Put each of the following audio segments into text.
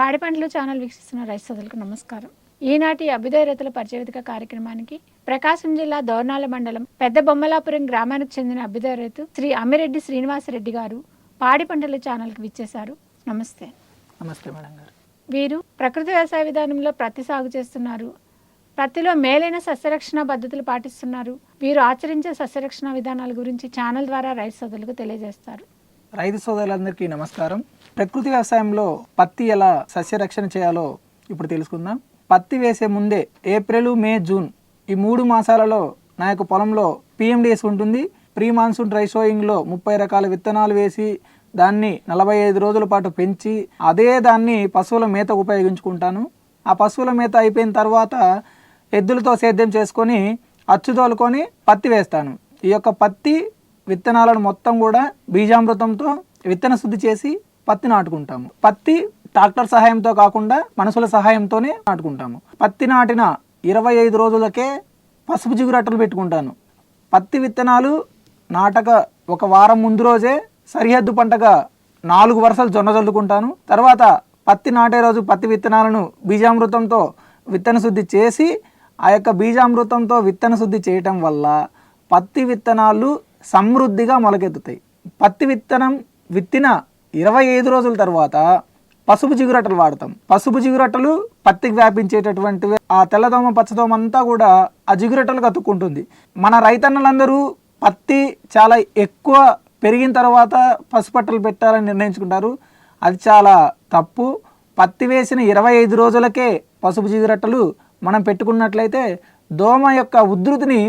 పాడి పంటలు ఛానల్ వీక్షిస్తున్న రైతు సోదరులకు నమస్కారం. ఈనాటి అభ్యుదయ రైతుల పరిచయవేదిక కార్యక్రమానికి ప్రకాశం జిల్లా దోర్నాల మండలం పెద్ద బొమ్మలాపురం గ్రామానికి చెందిన అభ్యుదయ రైతు శ్రీ అమ్మిరెడ్డి శ్రీనివాసరెడ్డి గారు పాడి పంటల ఛానల్కి విచ్చేశారు. నమస్తే. నమస్తే మేడం గారు. వీరు ప్రకృతి వ్యవసాయ విధానంలో ప్రతి సాగు చేస్తున్నారు. ప్రతిలో మేలైన సస్యరక్షణ పద్ధతులు పాటిస్తున్నారు. వీరు ఆచరించే సస్యరక్షణ విధానాల గురించి ఛానల్ ద్వారా రైతు సోదరులకు తెలియజేస్తారు. రైతు సోదరులందరికీ నమస్కారం. ప్రకృతి వ్యవసాయంలో పత్తి ఎలా సస్యరక్షణ చేయాలో ఇప్పుడు తెలుసుకుందాం. పత్తి వేసే ముందే ఏప్రిల్ మే జూన్ ఈ మూడు మాసాలలో నా యొక్క పొలంలో పిఎండిఎస్ ఉంటుంది. ప్రీ మాన్సూన్ డ్రై సోయింగ్లో ముప్పై రకాల విత్తనాలు వేసి దాన్ని నలభై ఐదు రోజుల పాటు పెంచి అదే దాన్ని పశువుల మేత ఉపయోగించుకుంటాను. ఆ పశువుల మేత అయిపోయిన తర్వాత ఎద్దులతో సేద్యం చేసుకొని అచ్చుతోలుకొని పత్తి వేస్తాను. ఈ యొక్క పత్తి విత్తనాలను మొత్తం కూడా బీజామృతంతో విత్తన శుద్ధి చేసి పత్తి నాటుకుంటాము. పత్తి ట్రాక్టర్ సహాయంతో కాకుండా మనుషుల సహాయంతోనే నాటుకుంటాము. పత్తి నాటిన ఇరవై ఐదు రోజులకే పసుపు జిగురట్టలు పెట్టుకుంటాను. పత్తి విత్తనాలు నాటక ఒక వారం ముందు రోజే సరిహద్దు పంటగా నాలుగు వరుసలు జొన్న చల్లుకుంటాను. తర్వాత పత్తి నాటే రోజు పత్తి విత్తనాలను బీజామృతంతో విత్తన శుద్ధి చేసి ఆ యొక్క బీజామృతంతో విత్తన శుద్ధి చేయటం వల్ల పత్తి విత్తనాలు సమృద్ధిగా మొలకెత్తుతాయి. పత్తి విత్తనం విత్తిన ఇరవై ఐదు రోజుల తర్వాత పసుపు జిగురట్టలు వాడతాం. పసుపు జిగురట్టలు పత్తికి వ్యాపించేటటువంటివి ఆ తెల్లదోమ పచ్చదోమ అంతా కూడా ఆ జిగురట్టలు కత్తుక్కుంటుంది మన రైతన్నలందరూ పత్తి చాలా ఎక్కువ పెరిగిన తర్వాత పసుపట్టలు పెట్టాలని నిర్ణయించుకుంటారు. అది చాలా తప్పు. పత్తి వేసిన ఇరవై ఐదు రోజులకే పసుపు జిగురట్టలు మనం పెట్టుకున్నట్లయితే దోమ యొక్క ఉధృతిని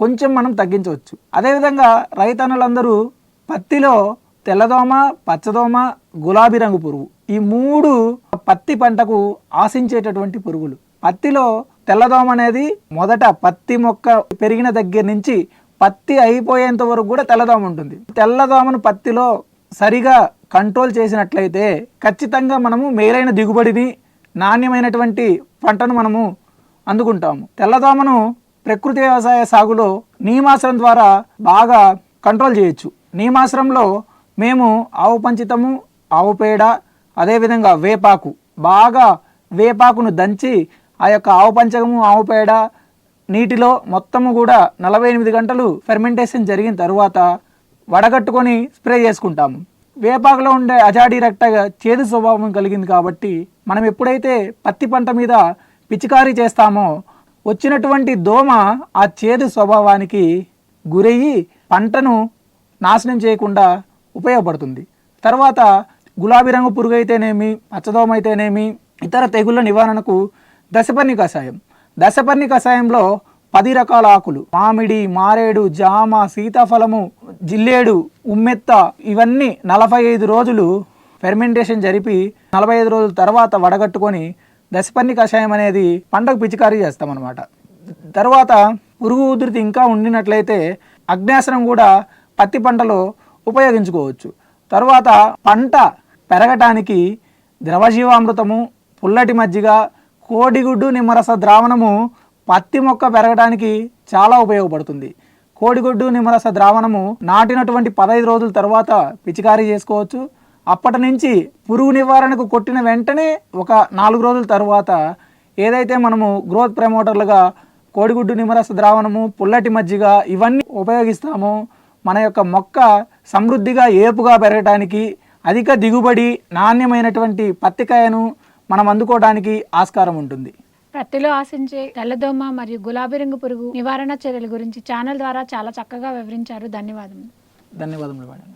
కొంచెం మనం తగ్గించవచ్చు. అదేవిధంగా రైతన్నలందరూ పత్తిలో తెల్లదోమ పచ్చదోమ గులాబీ రంగు పురుగు ఈ మూడు పత్తి పంటకు ఆశించేటటువంటి పురుగులు. పత్తిలో తెల్లదోమ అనేది మొదట పత్తి మొక్క పెరిగిన దగ్గర నుంచి పత్తి అయిపోయేంత వరకు కూడా తెల్లదోమ ఉంటుంది. తెల్లదోమను పత్తిలో సరిగా కంట్రోల్ చేసినట్లయితే ఖచ్చితంగా మనము మేలైన దిగుబడిని నాణ్యమైనటువంటి పంటను మనము అందుకుంటాము. తెల్లదోమను ప్రకృతి వ్యవసాయ సాగులో నీమాశ్రం ద్వారా బాగా కంట్రోల్ చేయొచ్చు. నీమాశ్రంలో మేము ఆవు పంచితము ఆవు పేడ అదేవిధంగా వేపాకు బాగా వేపాకును దంచి ఆ యొక్క ఆవు పంచకము ఆవు పేడ నీటిలో మొత్తము కూడా నలభై ఎనిమిది గంటలు ఫెర్మెంటేషన్ జరిగిన తర్వాత వడగట్టుకొని స్ప్రే చేసుకుంటాము. వేపాకులో ఉండే అజాడి రక్త చేదు స్వభావం కలిగింది కాబట్టి మనం ఎప్పుడైతే పత్తి పంట మీద పిచికారీ చేస్తామో వచ్చినటువంటి దోమ ఆ చేదు స్వభావానికి గురయ్యి పంటను నాశనం చేయకుండా ఉపయోగపడుతుంది. తర్వాత గులాబీ రంగు పురుగు అయితేనేమి పచ్చదోమ అయితేనేమి ఇతర తెగుళ్ళ నివారణకు దశపర్ణి కషాయం. దశపర్ణి కషాయంలో పది రకాల ఆకులు మామిడి మారేడు జామ సీతాఫలము జిల్లేడు ఉమ్మెత్త ఇవన్నీ నలభై ఐదు రోజులు ఫెర్మెంటేషన్ జరిపి నలభై ఐదు రోజుల తర్వాత వడగట్టుకొని దశపర్ణి కషాయం అనేది పంటకు పిచికారీ చేస్తాం అనమాట తర్వాత పురుగు ఉధృతి ఇంకా ఉండినట్లయితే అగ్నేసనం కూడా పత్తి పంటలో ఉపయోగించుకోవచ్చు. తర్వాత పంట పెరగటానికి ద్రవజీవామృతము పుల్లటి మజ్జిగ కోడిగుడ్డు నిమ్మరస ద్రావణము పత్తి మొక్క పెరగడానికి చాలా ఉపయోగపడుతుంది. కోడిగుడ్డు నిమ్మరస ద్రావణము నాటినటువంటి పదహైదు రోజుల తర్వాత పిచికారీ చేసుకోవచ్చు. అప్పటి నుంచి పురుగు నివారణకు కొట్టిన వెంటనే ఒక నాలుగు రోజుల తర్వాత ఏదైతే మనము గ్రోత్ ప్రమోటర్లుగా కోడిగుడ్డు నిమ్మరస ద్రావణము పుల్లటి మజ్జిగ ఇవన్నీ ఉపయోగిస్తామో మన యొక్క మొక్క సమృద్ధిగా ఏపుగా పెరగటానికి అధిక దిగుబడి నాణ్యమైనటువంటి పత్తికాయను మనం అందుకోవడానికి ఆస్కారం ఉంటుంది. ప్రత్తిలో ఆశించే తెల్లదోమ మరియు గులాబీ రంగు పురుగు నివారణ చర్యల గురించి ఛానల్ ద్వారా చాలా చక్కగా వివరించారు. ధన్యవాదములు. ధన్యవాదములు మేడం.